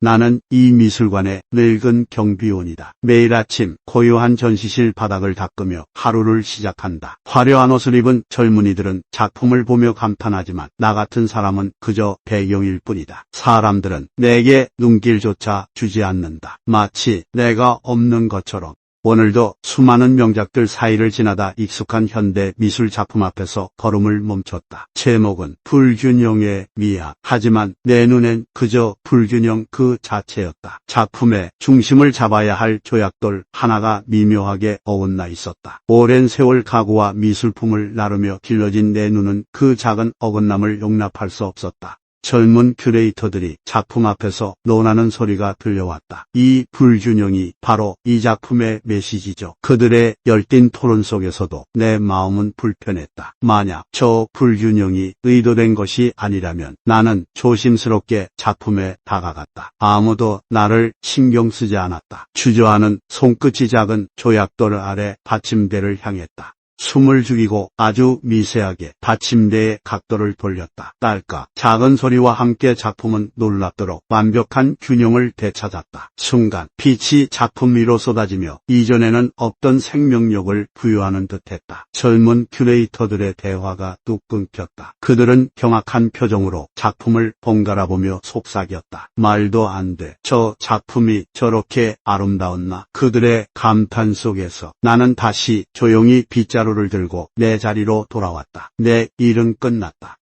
나는 이 미술관의 늙은 경비원이다. 매일 아침 고요한 전시실 바닥을 닦으며 하루를 시작한다. 화려한 옷을 입은 젊은이들은 작품을 보며 감탄하지만 나 같은 사람은 그저 배경일 뿐이다. 사람들은 내게 눈길조차 주지 않는다. 마치 내가 없는 것처럼. 오늘도 수많은 명작들 사이를 지나다 익숙한 현대 미술 작품 앞에서 걸음을 멈췄다. 제목은 불균형의 미학. 하지만 내 눈엔 그저 불균형 그 자체였다. 작품의 중심을 잡아야 할 조약돌 하나가 미묘하게 어긋나 있었다. 오랜 세월 가구와 미술품을 나르며 길러진 내 눈은 그 작은 어긋남을 용납할 수 없었다. 젊은 큐레이터들이 작품 앞에서 논하는 소리가 들려왔다. 이 불균형이 바로 이 작품의 메시지죠. 그들의 열띤 토론 속에서도 내 마음은 불편했다. 만약 저 불균형이 의도된 것이 아니라면 나는 조심스럽게 작품에 다가갔다. 아무도 나를 신경 쓰지 않았다. 주저하는 손끝이 작은 조약돌 아래 받침대를 향했다. 숨을 죽이고 아주 미세하게 받침대의 각도를 돌렸다. 딸까 작은 소리와 함께 작품은 놀랍도록 완벽한 균형을 되찾았다. 순간 빛이 작품 위로 쏟아지며 이전에는 없던 생명력을 부여하는 듯했다. 젊은 큐레이터들의 대화가 뚝 끊겼다. 그들은 경악한 표정으로 작품을 번갈아 보며 속삭였다. 말도 안 돼. 저 작품이 저렇게 아름다웠나? 그들의 감탄 속에서 나는 다시 조용히 빗자루 를 들고 내 자리로 돌아왔다. 내 일은 끝났다.